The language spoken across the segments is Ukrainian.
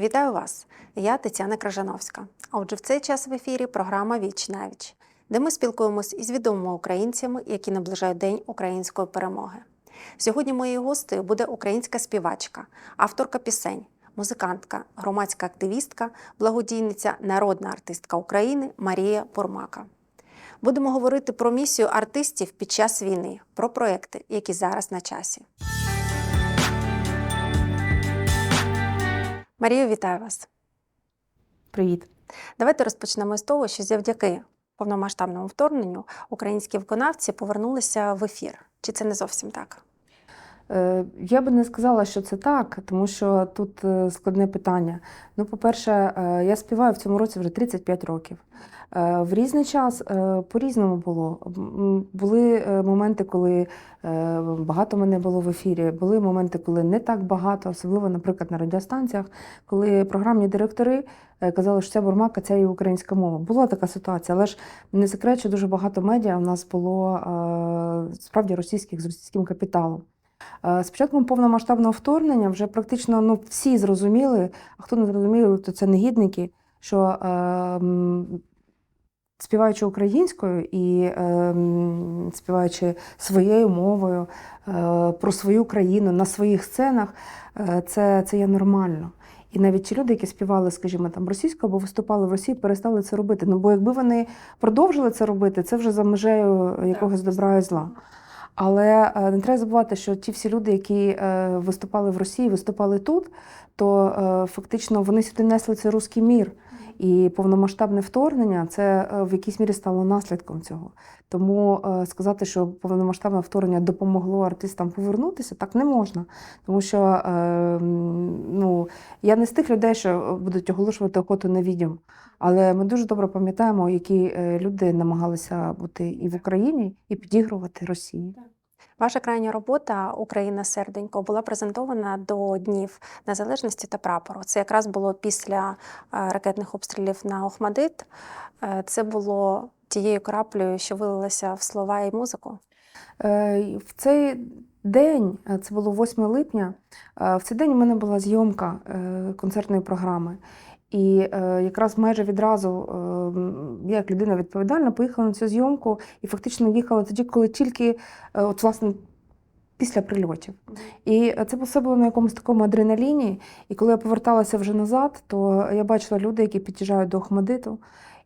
Вітаю вас! Я Тетяна Кражановська. А отже, в цей час в ефірі програма Віч навіч, де ми спілкуємось із відомими українцями, які наближають День української перемоги. Сьогодні моєю гостею буде українська співачка, авторка пісень, музикантка, громадська активістка, благодійниця, народна артистка України Марія Бурмака. Будемо говорити про місію артистів під час війни, про проекти, які зараз на часі. Марію, вітаю вас. Привіт. Давайте розпочнемо з того, що завдяки повномасштабному вторгненню українські виконавці повернулися в ефір. Чи це не зовсім так? Е, Я би не сказала, що це так, тому що тут е, складне питання. Ну, по-перше, е, я співаю в цьому році вже 35 років. В різний час по-різному було. Були моменти, коли багато мене було в ефірі. Були моменти, коли не так багато, особливо, наприклад, на радіостанціях, коли програмні директори казали, що ця бурмака, це і українська мова. Була така ситуація, але ж не секрет, що дуже багато медіа у нас було справді російських з російським капіталом. Е, З початком повномасштабного вторгнення вже практично ну, всі зрозуміли, а хто не зрозумів, то це негідники, що е, співаючи українською і е, співаючи своєю мовою е, про свою країну на своїх сценах, е, це, це є нормально. І навіть ті люди, які співали, скажімо, там російською або виступали в Росії, перестали це робити. Ну бо якби вони продовжили це робити, це вже за межею якогось добра і зла. Але е, не треба забувати, що ті всі люди, які е, виступали в Росії, виступали тут, то е, фактично вони сюди несли цей руський мір. І повномасштабне вторгнення це е, в якійсь мірі стало наслідком цього. Тому е, сказати, що повномасштабне вторгнення допомогло артистам повернутися, так не можна. Тому що е, ну, я не з тих людей, що будуть оголошувати охоту на відьом. Але ми дуже добре пам'ятаємо, які люди намагалися бути і в Україні, і підігрувати Росії. Ваша крайня робота Україна серденько була презентована до Днів Незалежності та прапору. Це якраз було після е, ракетних обстрілів на Охмадит. Е, Це було тією краплею, що вилилася в слова і музику. Е, В цей день, це було 8 липня, в цей день у мене була зйомка концертної програми. І е, якраз майже відразу е, я, як людина відповідальна, поїхала на цю зйомку і фактично їхала тоді, коли тільки е, от, власне, після прильотів. І е, це було на якомусь такому адреналіні. І коли я поверталася вже назад, то я бачила люди, які під'їжджають до Охмадиту,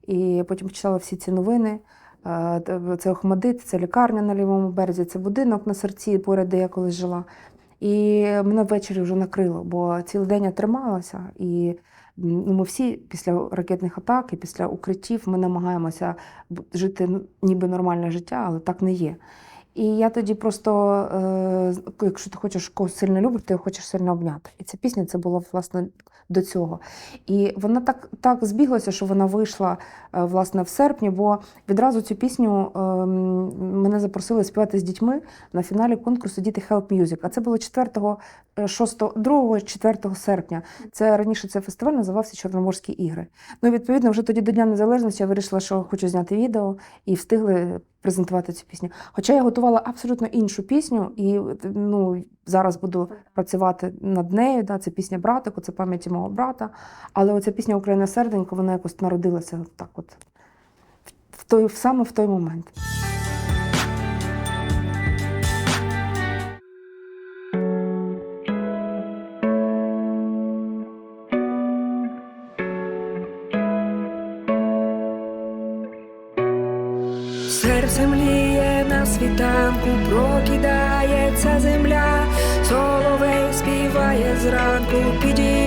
і потім почитала всі ці новини. Е, Це Охмадит, це лікарня на лівому березі, це будинок на серці, поряд, де я колись жила. І мене ввечері вже накрило, бо цілий день я трималася. І ми всі після ракетних атак і після укриттів ми намагаємося жити ну, ніби нормальне життя, але так не є. І я тоді просто, е, якщо ти хочеш когось сильно любити, ти хочеш сильно обняти. І ця пісня це було власне до цього. І вона так, так збіглася, що вона вийшла е, власне в серпні, бо відразу цю пісню ем, мене запросили співати з дітьми на фіналі конкурсу Діти Help Music. А це було 4, 6, 2, 4 серпня. Це раніше цей фестиваль називався Чорноморські ігри. Ну, відповідно, вже тоді до Дня Незалежності я вирішила, що хочу зняти відео і встигли презентувати цю пісню. Хоча я готувала абсолютно іншу пісню, і ну, зараз буду працювати над нею. Да, це пісня братику, це пам'яті мого брата. Але оця пісня Україна серденько, вона якось народилася так от в той, саме в той момент. Світанку, прокидається земля, соловей співає зранку, підіймається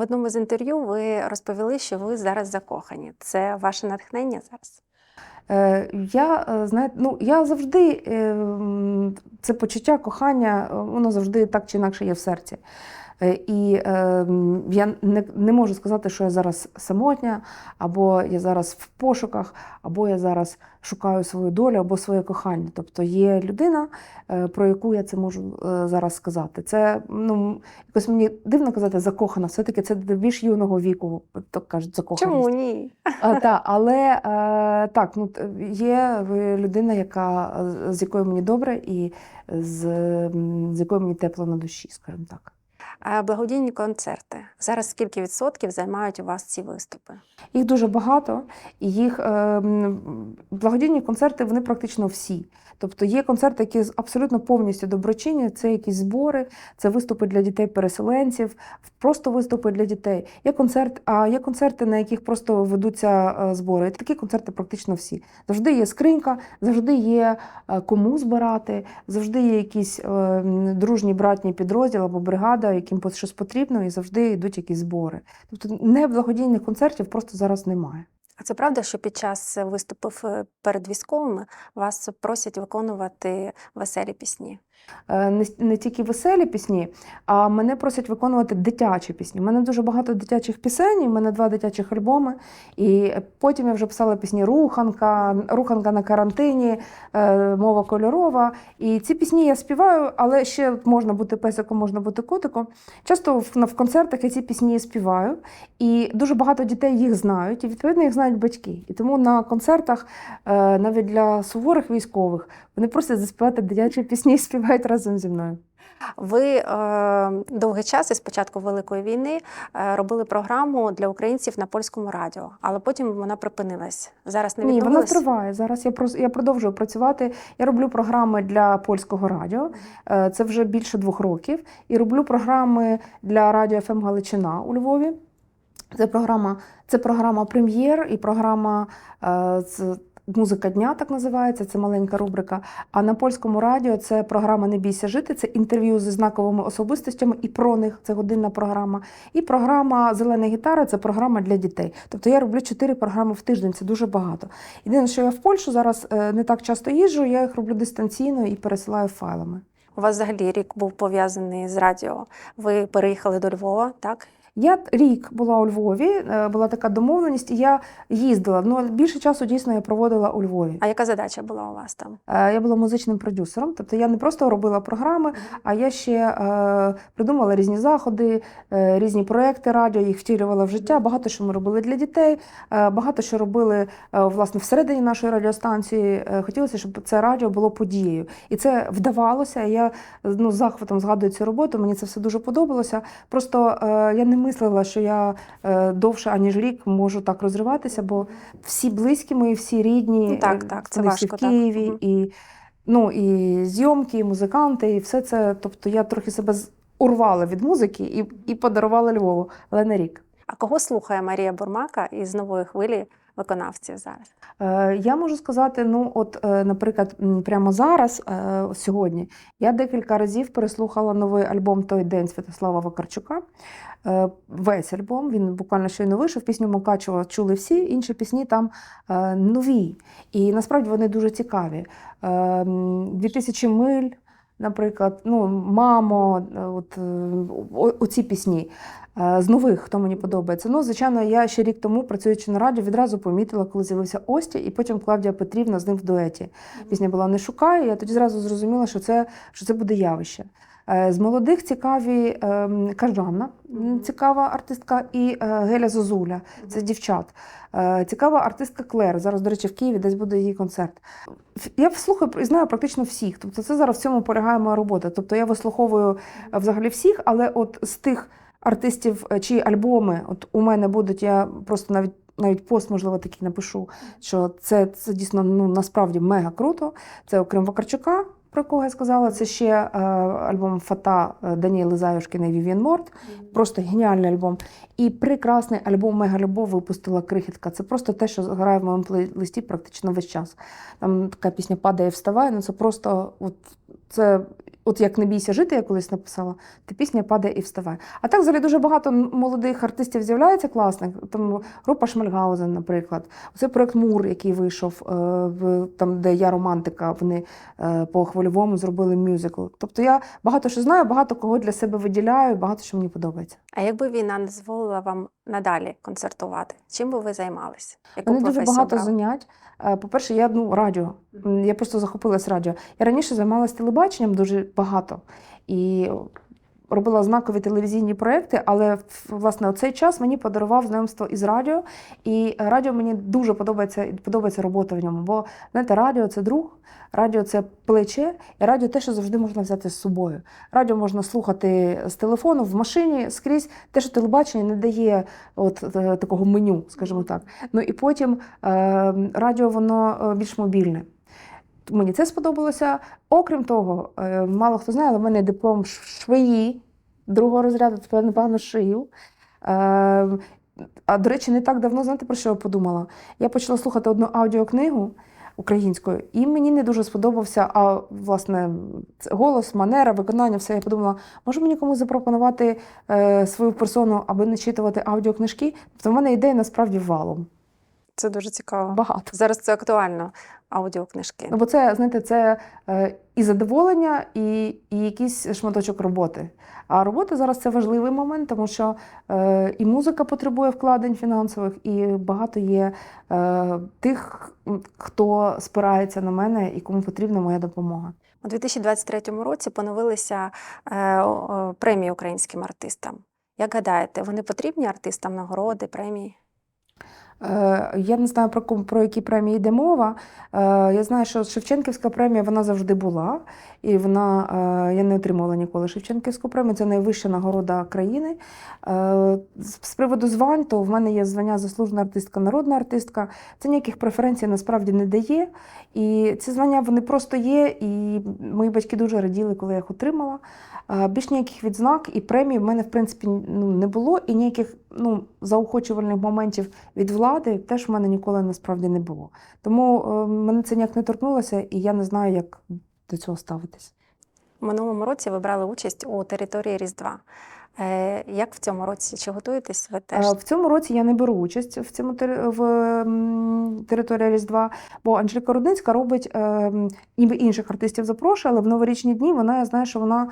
В одному з інтерв'ю ви розповіли, що ви зараз закохані. Це ваше натхнення зараз? Е, Я е, знаєте, ну я завжди е, це почуття кохання, воно завжди так чи інакше є в серці. Е, І е, я не, не можу сказати, що я зараз самотня, або я зараз в пошуках, або я зараз шукаю свою долю або своє кохання. Тобто є людина, е, про яку я це можу е, зараз сказати. Це ну якось мені дивно казати закохана, все-таки це більш юного віку, так кажуть, закоханість. Чому ні? А, та, але е, так, ну є людина, яка з якою мені добре, і з, з якою мені тепло на душі, скажімо так. А благодійні концерти. Зараз скільки відсотків займають у вас ці виступи? Їх дуже багато, їх е, благодійні концерти вони практично всі. Тобто є концерти, які абсолютно повністю доброчинні, це якісь збори, це виступи для дітей-переселенців, просто виступи для дітей. Є концерт, а є концерти, на яких просто ведуться е, збори. Такі концерти практично всі. Завжди є скринька, завжди є е, кому збирати, завжди є якийсь е, м, дружній братній підрозділ або бригада, яким щось потрібно, і завжди йдуть якісь збори. Тобто не благодійних концертів просто зараз немає. А це правда, що під час виступів е, перед військовими вас просять виконувати веселі пісні? Е, не, тільки веселі пісні, а мене просять виконувати дитячі пісні. У мене дуже багато дитячих пісень, в мене два дитячих альбоми. І потім я вже писала пісні Руханка, Руханка на карантині, е, мова кольорова. І ці пісні я співаю, але ще можна бути песиком, можна бути котиком. Часто в, концертах я ці пісні співаю, і дуже багато дітей їх знають, і відповідно їх знають батьки. І тому на концертах, е, навіть для суворих військових, вони просять заспівати дитячі пісні і співають разом зі мною. Ви е, довгий час із початку Великої війни е, робили програму для українців на польському радіо, але потім вона припинилась. Зараз не Ні, вона триває. Зараз я я продовжую працювати. Я роблю програми для польського радіо. Е, Це вже більше двох років. І роблю програми для радіо ФМ Галичина у Львові. Це програма, це програма прем'єр і програма е, Музика дня так називається, це маленька рубрика. А на польському радіо це програма Не бійся жити, це інтерв'ю зі знаковими особистостями і про них, це годинна програма. І програма Зелена гітара це програма для дітей. Тобто я роблю чотири програми в тиждень, це дуже багато. Єдине, що я в Польщу зараз е, не так часто їжджу, я їх роблю дистанційно і пересилаю файлами. У вас взагалі рік був пов'язаний з радіо. Ви переїхали до Львова, так? Я рік була у Львові, е, була така домовленість, і я їздила. Ну, більше часу дійсно я проводила у Львові. А яка задача була у вас там? Е, Я була музичним продюсером, тобто я не просто робила програми, а я ще е, придумала різні заходи, різні проекти радіо, їх втілювала в життя. Багато що ми робили для дітей, багато що робили власне всередині нашої радіостанції. Хотілося, щоб це радіо було подією. І це вдавалося. Я ну, з захватом згадую цю роботу. Мені це все дуже подобалося. Просто я не мислила, що я е, довше аніж рік можу так розриватися, бо всі близькі мої, всі рідні, Ну, так, е, так, це важко, в. Києві, так. і, ну, і зйомки, і музиканти, і все це. Тобто я трохи себе урвала від музики і, і подарувала Львову, але на рік. А кого слухає Марія Бурмака із нової хвилі виконавців зараз? Е, Я можу сказати, ну от, е, наприклад, прямо зараз, е, сьогодні, я декілька разів переслухала новий альбом Той день Святослава Вакарчука. Весь альбом, він буквально щойно вийшов. Пісню Мукачева чули всі, інші пісні там нові. І насправді вони дуже цікаві. Е, м, «2000 миль. Наприклад, ну, мамо, е, от е, оці пісні. Е, З нових, хто мені подобається. Ну, звичайно, я ще рік тому, працюючи на радіо, відразу помітила, коли з'явився Остя, і потім Клавдія Петрівна з ним в дуеті. Пісня була Не шукай. Я тоді зразу зрозуміла, що це, що це буде явище. Е, З молодих цікаві ем, цікава артистка, і е, Геля Зозуля, це дівчат. Е, Цікава артистка Клер. Зараз, до речі, в Києві десь буде її концерт. Я слухаю і знаю практично всіх. Тобто, це зараз в цьому полягає моя робота. Тобто я вислуховую взагалі всіх, але от з тих артистів, чиї альбоми от у мене будуть, я просто навіть. Навіть пост, можливо, такий напишу, що це, це дійсно ну, насправді мега круто. Це окрім Вакарчука, про кого я сказала, це ще е, альбом Фата Даніли Заюшкіна і Вівіан Морт. Просто геніальний альбом. І прекрасний альбом Мега Любов випустила крихітка. Це просто те, що грає в моєму плейлисті практично весь час. Там така пісня падає вставає. Ну це просто от це. От як не бійся жити, я колись написала, та пісня падає і вставає. А так взагалі дуже багато молодих артистів з'являється класних. Там група Шмальгаузен, наприклад. Це проект Мур, який вийшов, е, там, де я романтика, вони е, по хвильовому зробили мюзикл. Тобто я багато що знаю, багато кого для себе виділяю, багато що мені подобається. А якби війна не дозволила вам надалі концертувати, чим би ви займалися? Яку У дуже багато обрали? занять. Е, По-перше, я ну, радіо. Я просто захопилась радіо. Я раніше займалася телебаченням дуже багато і робила знакові телевізійні проекти, але власне оцей час мені подарував знайомство із радіо. І радіо мені дуже подобається подобається робота в ньому. Бо знаєте, радіо це друг, радіо це плече, і радіо те, що завжди можна взяти з собою. Радіо можна слухати з телефону, в машині скрізь. Те, що телебачення не дає от е, такого меню, скажімо так. Ну і потім е, радіо воно е, більш мобільне. Мені це сподобалося. Окрім того, е, мало хто знає, але в мене диплом швеї другого розряду, тепер напевно шию. Е, а до речі, не так давно, знаєте, про що я подумала? Я почала слухати одну аудіокнигу українською, і мені не дуже сподобався, а власне голос, манера, виконання, все. Я подумала, може мені комусь запропонувати е, свою персону, аби начитувати аудіокнижки? Тобто в мене ідея насправді валом. Це дуже цікаво. Багато. Зараз це актуально, аудіокнижки. Ну, бо це, знаєте, це е, і задоволення, і, і якийсь шматочок роботи. А робота зараз це важливий момент, тому що е, і музика потребує вкладень фінансових, і багато є е, тих, хто спирається на мене і кому потрібна моя допомога. У 2023 році поновилися е, о, премії українським артистам. Як гадаєте, вони потрібні артистам нагороди, премії? Е, Я не знаю про про які премії йде мова. Е, Я знаю, що Шевченківська премія вона завжди була, і вона е, я не отримувала ніколи Шевченківську премію. Це найвища нагорода країни. З приводу звань, то в мене є звання заслужена артистка, народна артистка. Це ніяких преференцій насправді не дає. І ці звання вони просто є. І мої батьки дуже раділи, коли я їх отримала. Більш ніяких відзнак і премій в мене в принципі ну, не було, і ніяких ну, заохочувальних моментів від влади теж в мене ніколи насправді не було. Тому е, мене це ніяк не торкнулося, і я не знаю, як до цього ставитись. У минулому році ви брали участь у території Різдва. Е, Як в цьому році? Чи готуєтесь ви теж? Е, В цьому році я не беру участь в цьому в території Різдва, бо Анжеліка Рудницька робить е, ніби інших артистів запрошує, але в новорічні дні вона я знаю, що вона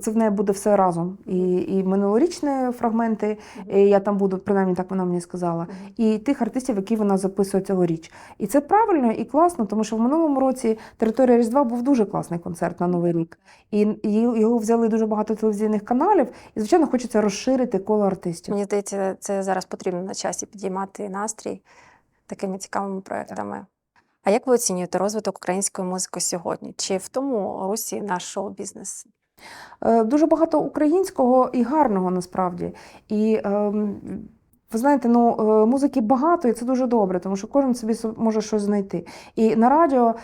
це в неї буде все разом. І, і минулорічні фрагменти, і я там буду, принаймні так вона мені сказала. і тих артистів, які вона записує цьогоріч. І це правильно і класно, тому що в минулому році територія Різдва був дуже класний концерт на Новий рік. І його взяли дуже багато телевізійних каналів. І, звичайно, хочеться розширити коло артистів. Мені здається, це зараз потрібно на часі підіймати настрій такими цікавими проектами. А як ви оцінюєте розвиток української музики сьогодні? Чи в тому русі наш шоу-бізнес? Е, Дуже багато українського і гарного насправді. І ем, ви знаєте, ну е, музики багато, і це дуже добре, тому що кожен собі може щось знайти. І на радіо.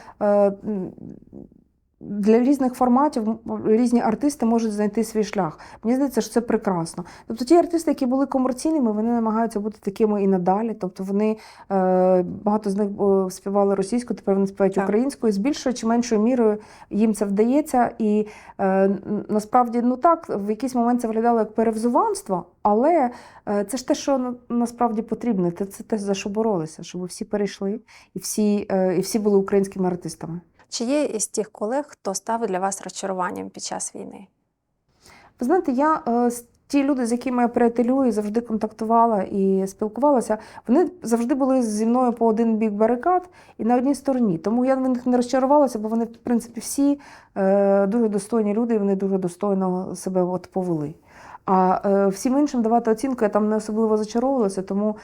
Для різних форматів різні артисти можуть знайти свій шлях. Мені здається, що це прекрасно. Тобто ті артисти, які були комерційними, вони намагаються бути такими і надалі. Тобто вони е, багато з них е, співали російською, тепер вони співають Так. українською. З більшою чи меншою мірою їм це вдається. І е, насправді, ну так, в якийсь момент це виглядало як перевзуванство, але це ж те, що насправді потрібно. Це, те, за що боролися, щоб всі перейшли і всі, і всі були українськими артистами. Чи є із тих колег, хто став для вас розчаруванням під час війни? Ви знаєте, я е, ті люди, з якими я приятелюю, завжди контактувала і спілкувалася, вони завжди були зі мною по один бік барикад і на одній стороні. Тому я в них не розчарувалася, бо вони, в принципі, всі е, дуже достойні люди, і вони дуже достойно себе от повели. А е, всім іншим давати оцінку я там не особливо зачаровувалася, тому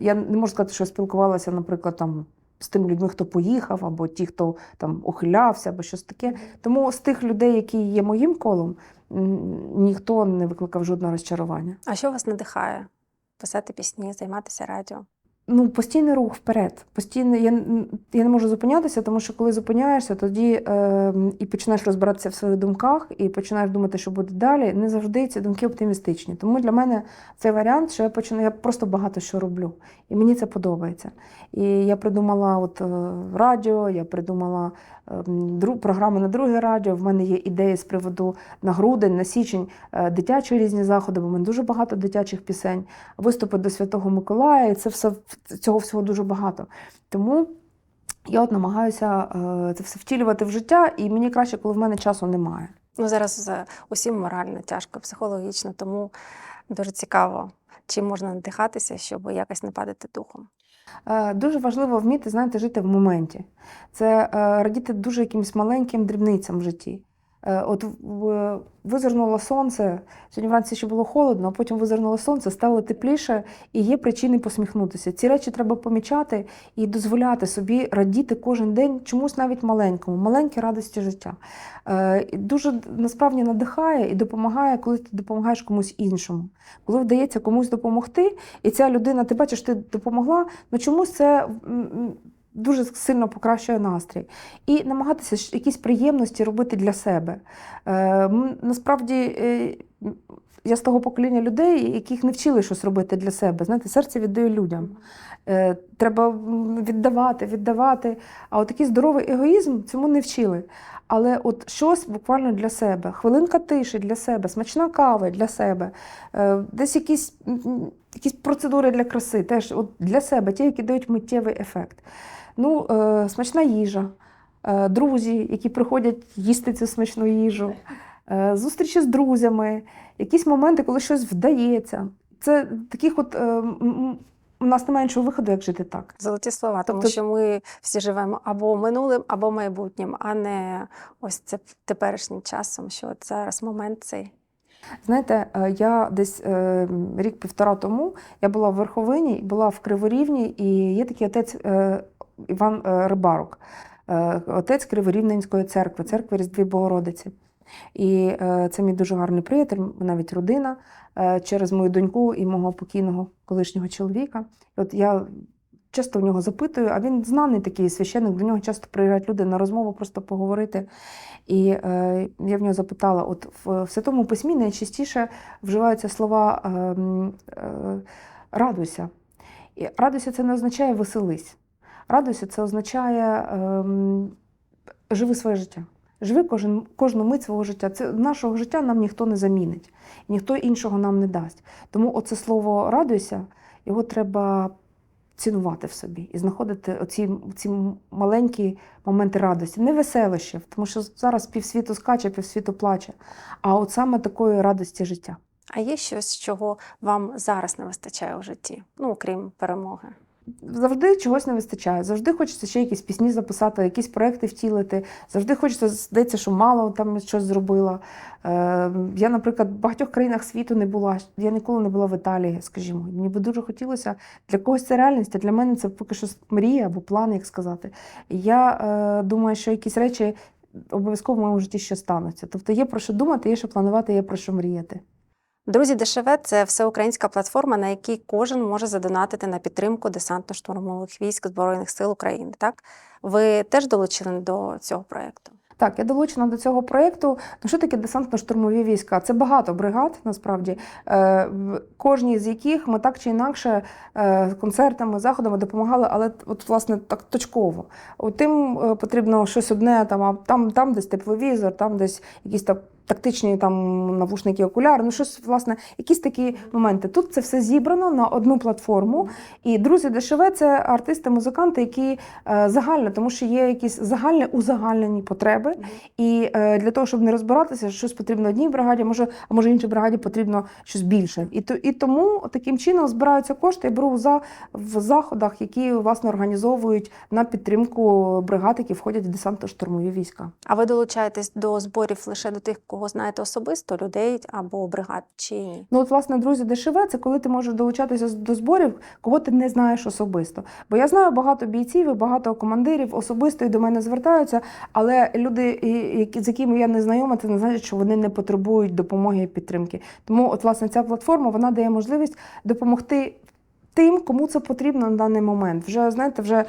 я не можу сказати, що спілкувалася, наприклад, там. З тими людьми, хто поїхав, або ті, хто там ухилявся, або щось таке. Тому з тих людей, які є моїм колом, ніхто не викликав жодного розчарування. А що вас надихає? Писати пісні, займатися радіо? Ну, постійний рух вперед. Постійно я, я не можу зупинятися, тому що коли зупиняєшся, тоді е, і починаєш розбиратися в своїх думках, і починаєш думати, що буде далі. Не завжди ці думки оптимістичні. Тому для мене цей варіант, що я починаю, я просто багато що роблю. І мені це подобається. І я придумала от е, радіо, я придумала програми на друге радіо. В мене є ідеї з приводу на грудень, на січень, е, дитячі різні заходи, бо в мене дуже багато дитячих пісень виступи до Святого Миколая, і це все цього всього дуже багато. Тому я от намагаюся е, це все втілювати в життя, і мені краще, коли в мене часу немає. Ну зараз усім морально тяжко, психологічно, тому дуже цікаво, чим можна надихатися, щоб якось не падати духом. Е, Дуже важливо вміти, знаєте, жити в моменті. Це е, радіти дуже якимось маленьким дрібницям в житті. Е, От визирнуло сонце, сьогодні вранці ще було холодно, а потім визирнуло сонце, стало тепліше, і є причини посміхнутися. Ці речі треба помічати і дозволяти собі радіти кожен день чомусь навіть маленькому, маленькій радості життя. Е, Дуже насправді надихає і допомагає, коли ти допомагаєш комусь іншому. Коли вдається комусь допомогти, і ця людина, ти бачиш, ти допомогла, ну чомусь це дуже сильно покращує настрій. І намагатися якісь приємності робити для себе. Е, насправді. е, Я з того покоління людей, яких не вчили щось робити для себе. Знаєте, серце віддаю людям. Е, треба віддавати, віддавати. А от такий здоровий егоїзм цьому не вчили. Але от щось буквально для себе, хвилинка тиші для себе, смачна кава для себе, е, десь якісь, якісь процедури для краси, теж от для себе, ті, які дають миттєвий ефект. Ну, е, смачна їжа, е, друзі, які приходять їсти цю смачну їжу, е, зустрічі з друзями, якісь моменти, коли щось вдається. Це таких от. е, у нас немає іншого виходу, як жити так. Золоті слова, тому Тобто- що ми всі живемо або минулим, або майбутнім, а не ось це теперішнім часом, що от зараз момент цей. Знаєте, е, я десь е, рік-півтора тому я була в Верховині, була в Криворівні, і є такий отець е, Іван е, Рибарук, е, отець Криворівненської церкви, церкви Різдві Богородиці. І е, це мій дуже гарний приятель, навіть родина через мою доньку і мого покійного колишнього чоловіка. От я часто в нього запитую, а він знаний такий священник, до нього часто приїжджають люди на розмову, просто поговорити. І я в нього запитала: от в, Святому Письмі найчастіше вживаються слова е, е, радуйся. І радуйся це не означає веселись. Радуйся це означає е, живи своє життя. Живи кожен, кожну мить свого життя. Це нашого життя нам ніхто не замінить, ніхто іншого нам не дасть. Тому оце слово радуйся, його треба цінувати в собі і знаходити оці, ці маленькі моменти радості, не веселощів, тому що зараз півсвіту скаче, півсвіту плаче, а от саме такої радості життя. А є щось, чого вам зараз не вистачає у житті, ну окрім перемоги? Завжди чогось не вистачає. Завжди хочеться ще якісь пісні записати, якісь проекти втілити. Завжди хочеться, здається, що мало там щось зробила. Е, я, наприклад, в багатьох країнах світу не була. Я ніколи не була в Італії, скажімо. Мені би дуже хотілося. Для когось це реальність, а для мене це поки що мрія або план, як сказати. Я е, думаю, що якісь речі обов'язково в моєму житті ще стануться. Тобто є про що думати, є що планувати, є про що мріяти. Друзі ДШВ – це всеукраїнська платформа, на якій кожен може задонатити на підтримку десантно-штурмових військ Збройних сил України. Так ви теж долучені до цього проєкту? Так, я долучена до цього проєкту. Ну, що таке десантно-штурмові війська? Це багато бригад, насправді, е, в кожній з яких ми так чи інакше е, концертами, заходами допомагали, але от, власне, так точково. Тим е, потрібно щось одне, там, а там, там десь тепловізор, там десь якісь там тактичні там навушники, окуляри, ну щось, власне, якісь такі моменти. Тут це все зібрано на одну платформу. І друзі ДШВ це артисти, музиканти, які е, загально, тому що є якісь загальні узагальнені потреби. І е, для того, щоб не розбиратися, щось потрібно одній бригаді, може, а може іншій бригаді потрібно щось більше. І, то, і тому таким чином збираються кошти. Я беру за в заходах, які власне організовують на підтримку бригад, які входять в десантно-штурмові війська. А ви долучаєтесь до зборів лише до тих, кого знаєте особисто, людей або бригад, чи ні? Ну, от, власне, друзі, ДШВ це коли ти можеш долучатися до зборів, кого ти не знаєш особисто. Бо я знаю багато бійців і багато командирів особисто і до мене звертаються, але люди, які, з якими я не знайома, це не значить, що вони не потребують допомоги і підтримки. Тому, от, власне, ця платформа вона дає можливість допомогти тим, кому це потрібно на даний момент. Вже знаєте, вже.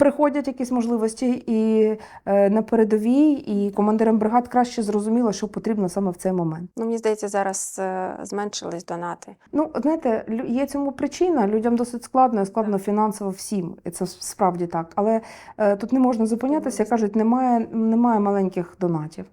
Приходять якісь можливості і е, на передовій, і командирам бригад краще зрозуміло, що потрібно саме в цей момент. Ну, мені здається, зараз е, зменшились донати. Ну, знаєте, є цьому причина. Людям досить складно, і складно фінансово всім. І це справді так. Але е, тут не можна зупинятися. Кажуть, немає, немає маленьких донатів.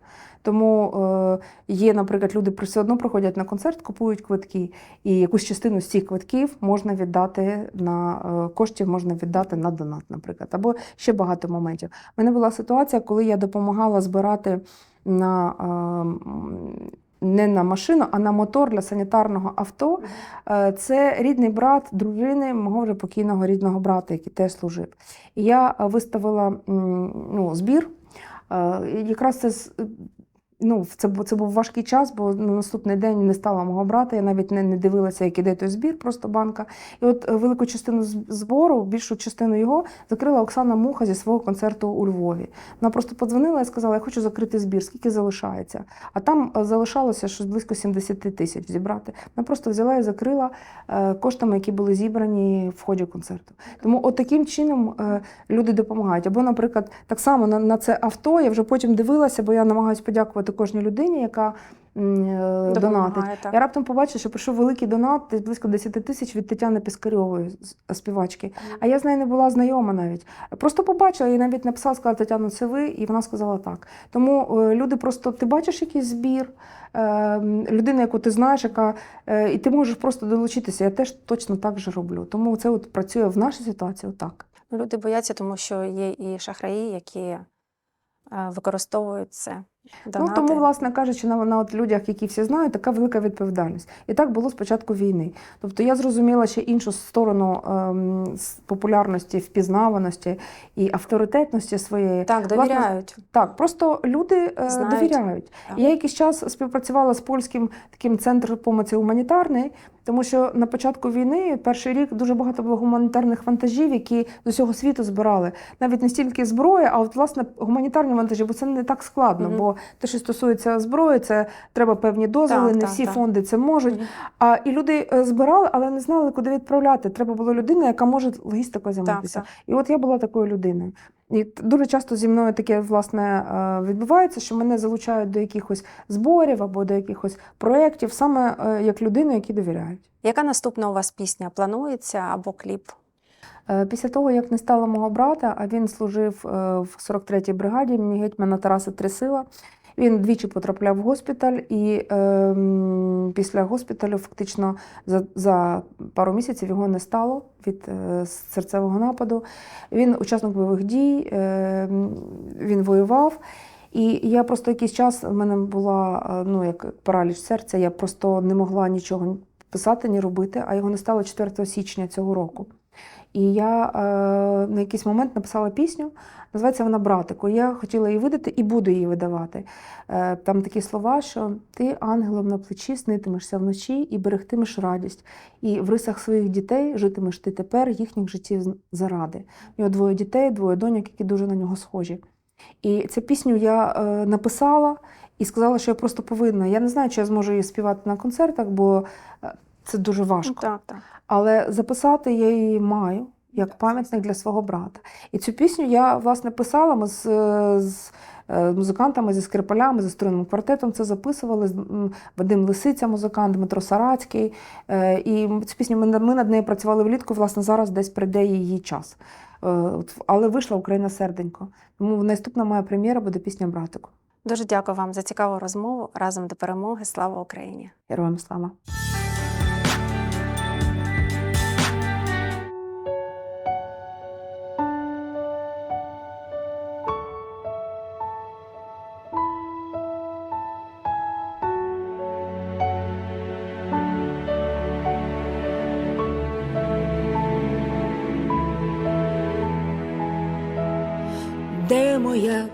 Тому е, є, наприклад, люди при- все одно приходять на концерт, купують квитки, і якусь частину з цих квитків можна віддати на коштів, можна віддати на донат, наприклад, або ще багато моментів. У мене була ситуація, коли я допомагала збирати на. е, не на машину, а на мотор для санітарного авто. Е, Це рідний брат дружини мого вже покійного рідного брата, який теж служив. І я е, виставила ну, збір. Е, Якраз це ну, це, це був важкий час, бо на наступний день не стало мого брата. Я навіть не, не дивилася, як іде той збір, просто банка. І от е, велику частину збору, більшу частину його закрила Оксана Муха зі свого концерту у Львові. Вона просто подзвонила і сказала: Я хочу закрити збір, скільки залишається. А там е, залишалося щось близько 70 тисяч зібрати. Вона просто взяла і закрила е, коштами, які були зібрані в ході концерту. Тому от таким чином люди допомагають. Або, наприклад, так само на, на це авто я вже потім дивилася, бо я намагаюся подякувати кожній людині, яка е, донатить. Так. Я раптом побачила, що прийшов великий донат, близько 10 тисяч від Тетяни Піскарьової, співачки. А я з нею не була знайома навіть. Просто побачила і навіть написала, сказала Тетяно, це ви, і вона сказала так. Тому е, люди просто ти бачиш якийсь збір, е, людина, яку ти знаєш, яка е, і ти можеш просто долучитися. Я теж точно так же роблю. Тому це от працює в нашій ситуації. Отак. Ну, люди бояться, тому що є і шахраї, які е, використовують це. Донати. Ну тому, власне кажучи, на, на от людях, які всі знають, така велика відповідальність. І так було з початку війни. Тобто я зрозуміла ще іншу сторону ем, популярності, впізнаваності і авторитетності своєї. Так, Власне. Так, просто люди е, Знають. довіряють. Так. Я якийсь час співпрацювала з польським таким центром помоці гуманітарної, тому що на початку війни, перший рік, дуже багато було гуманітарних вантажів, які з усього світу збирали. Навіть не стільки зброї, а от власне гуманітарні вантажі, бо це не так складно. Мгм. Бо те, що стосується зброї, це треба певні дозволи, Так, не так, всі так. фонди це можуть. Мгм. А і люди е, збирали, але не знали, куди відправляти. Треба була людина, яка може логістикою Так, займатися. так. І от я була такою людиною. І дуже часто зі мною таке власне е, відбувається, що мене залучають до якихось зборів або до якихось проєктів, саме е, як людину, які довіряють. Яка наступна у вас пісня планується або кліп? Е, Після того, як не стало мого брата, а він служив в 43-й бригаді мені гетьмана Тараса Тресила. Він двічі потрапляв в госпіталь, і е, після госпіталю фактично за, за пару місяців його не стало від е, серцевого нападу. Він учасник бойових дій, е, він воював. І я просто якийсь час в мене була е, ну, як параліч серця, я просто не могла нічого писати, ні робити, а його не стало 4 січня цього року. І я е, на якийсь момент написала пісню, називається вона Братику. Я хотіла її видати і буду її видавати. Е, там такі слова, що ти ангелом на плечі снитимешся вночі і берегтимеш радість. І в рисах своїх дітей житимеш ти тепер їхніх життів заради. У нього двоє дітей, двоє доньок, які дуже на нього схожі. І цю пісню я е, написала і сказала, що я просто повинна. Я не знаю, чи я зможу її співати на концертах, бо це дуже важко. Так, так. Але записати я її маю як пам'ятник для свого брата. І цю пісню я власне писала. Ми з, е, з е, музикантами, зі скрипалями, зі струнним квартетом це записували. З- Вадим Лисиця, музикант, Дмитро Сарацький. Е, І цю пісню ми, над- ми над нею працювали влітку. Власне, зараз десь прийде її час. Але вийшла Україна серденько. Тому наступна моя прем'єра буде пісня Братику. Дуже дякую вам за цікаву розмову. Разом до перемоги. Слава Україні! Героям слава!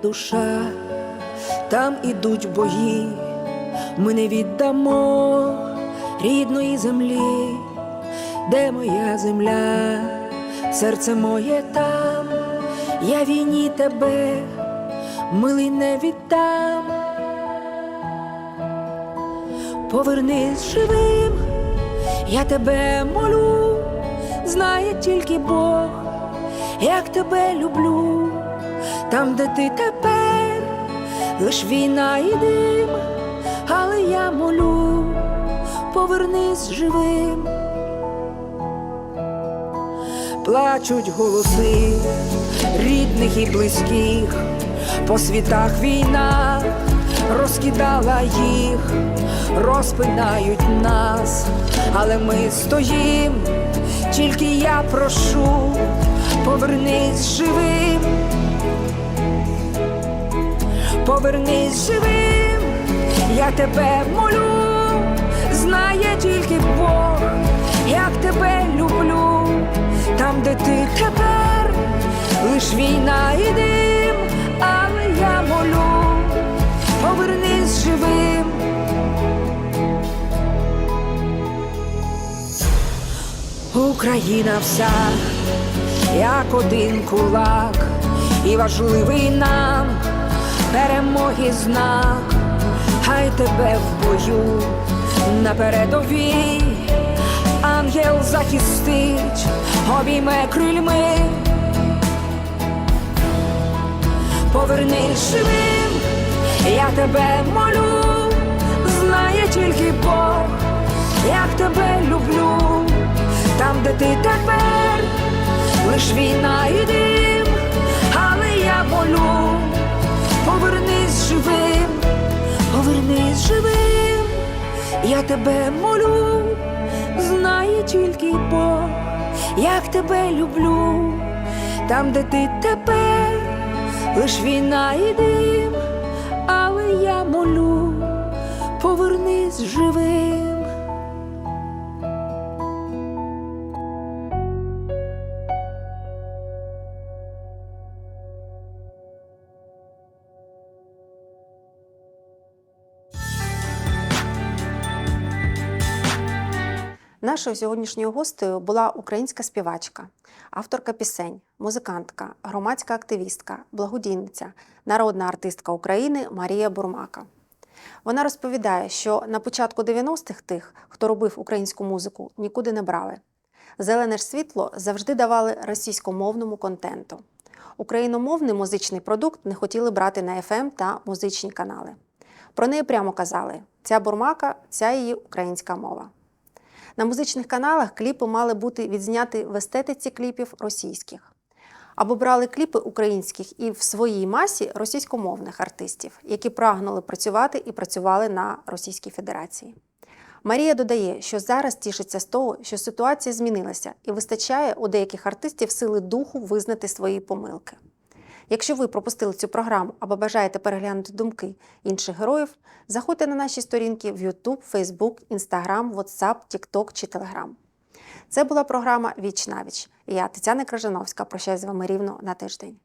Душа, там ідуть бої, ми не віддамо рідної землі, де моя земля, серце моє там, я війні тебе, милий не віддам. Повернись живим, я тебе молю, знає тільки Бог, як тебе люблю там, де ти тепер, лиш війна і дим, але я молю, повернись живим. Плачуть голоси рідних і близьких, по світах війна розкидала їх, розпинають нас, але ми стоїм, тільки я прошу, повернись живим повернись живим, я тебе молю, знає тільки Бог, як тебе люблю, там, де ти тепер, лиш війна і дим, але я молю, повернись живим. Україна вся, як один кулак, і важливий нам перемоги знак, хай тебе в бою на передовій, ангел захистить, обійме крильми, повернись живим, я тебе молю, знає тільки Бог, як тебе люблю, там, де ти тепер, лиш війна і дим, але я молю повернись живим, повернись живим, я тебе молю, знає тільки Бог, як тебе люблю, там, де ти тепер, лиш війна і дим, але я молю, повернись живим. Нашою сьогоднішньою гостею була українська співачка, авторка пісень, музикантка, громадська активістка, благодійниця, народна артистка України Марія Бурмака. Вона розповідає, що на початку 90-х тих, хто робив українську музику, нікуди не брали. Зелене ж світло завжди давали російськомовному контенту. Україномовний музичний продукт не хотіли брати на FM та музичні канали. Про неї прямо казали: ця бурмака, ця її українська мова. На музичних каналах кліпи мали бути відзняті в естетиці кліпів російських. Або брали кліпи українських і в своїй масі російськомовних артистів, які прагнули працювати і працювали на Російській Федерації. Марія додає, що зараз тішиться з того, що ситуація змінилася і вистачає у деяких артистів сили духу визнати свої помилки. Якщо ви пропустили цю програму або бажаєте переглянути думки інших героїв, заходьте на наші сторінки в YouTube, Facebook, Instagram, WhatsApp, TikTok чи Telegram. Це була програма Віч на віч. Я, Тетяна Крижановська. прощаюсь з вами рівно на тиждень.